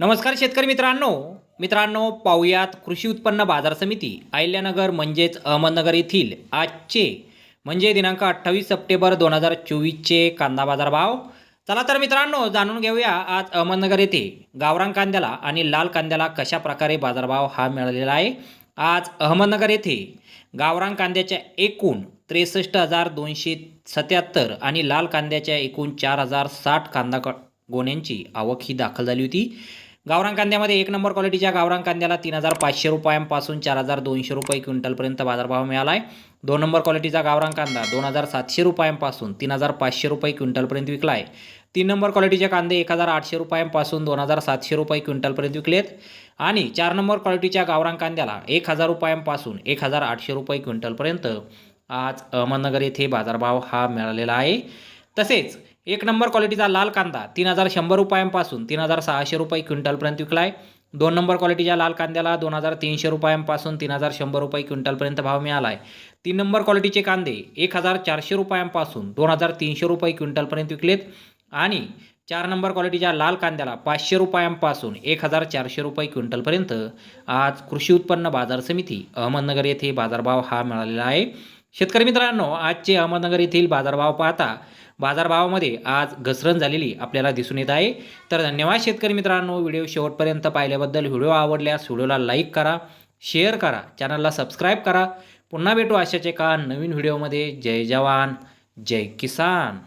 नमस्कार शेतकरी मित्रांनो. मित्रांनो पाहुयात कृषी उत्पन्न बाजार समिती अहिल्यानगर म्हणजेच अहमदनगर येथील आजचे म्हणजे दिनांक अठ्ठावीस सप्टेंबर दोन हजार चोवीसचे कांदा बाजार भाव चला तर मित्रांनो जाणून घेऊया आज अहमदनगर येथे गावरान कांद्याला आणि लाल कांद्याला कशा प्रकारे बाजारभाव हा मिळालेला आहे. आज अहमदनगर येथे गावरान कांद्याच्या एकूण त्रेसष्ट हजार दोनशे सत्याहत्तर आणि लाल कांद्याच्या एकूण चार हजार साठ कांदा क- गोण्यांची आवक ही दाखल झाली होती. गावरान कांद्यामध्ये एक नंबर क्वालिटीच्या गावरान कांद्याला तीन हजार पाचशे रुपयांपासून चार हजार दोनशे रुपये क्विंटलपर्यंत बाजारभाव मिळाला आहे दोन नंबर क्वालिटीचा गावरान कांदा दोन हजार सातशे रुपयांपासून तीन हजार पाचशे रुपये क्विंटलपर्यंत विकला आहे तीन नंबर क्वालिटीचे कांदे एक हजार आठशे रुपयांपासून दोन हजार सातशे रुपये क्विंटलपर्यंत विकलेत. आणि चार नंबर क्वालिटीच्या गावरान कांद्याला एक हजार रुपयांपासून एक हजार आठशे रुपये क्विंटलपर्यंत आज अहमदनगर येथे बाजारभाव हा मिळालेला आहे. तसेच एक नंबर क्वालिटीचा लाल कांदा तीन हजार शंभर रुपयांपासून तीन हजार सहाशे रुपये क्विंटलपर्यंत विकला आहे दोन नंबर क्वालिटीच्या लाल कांद्याला दोन हजार तीनशे रुपयांपासून तीन हजार शंभर रुपये क्विंटलपर्यंत भाव मिळाला आहे तीन नंबर क्वालिटीचे कांदे एक हजार चारशे रुपयांपासून दोन हजार तीनशे रुपये क्विंटलपर्यंत विकलेत. आणि चार नंबर क्वालिटीच्या लाल कांद्याला पाचशे रुपयांपासून एक हजार चारशे रुपये क्विंटलपर्यंत आज कृषी उत्पन्न बाजार समिती अहमदनगर येथे बाजारभाव हा मिळालेला आहे. शेतकरी मित्रांनो आजचे अहमदनगर येथील बाजारभाव पाहता बाजारभावामध्ये आज घसरण झालेली आपल्याला दिसून येत आहे. तर धन्यवाद शेतकरी मित्रांनो व्हिडिओ शेवटपर्यंत पाहिल्याबद्दल. व्हिडिओ आवडल्यास व्हिडिओला लाईक करा शेअर करा चॅनलला सबस्क्राईब करा. पुन्हा भेटू अशाच एका नवीन व्हिडिओमध्ये. जय जवान जय किसान.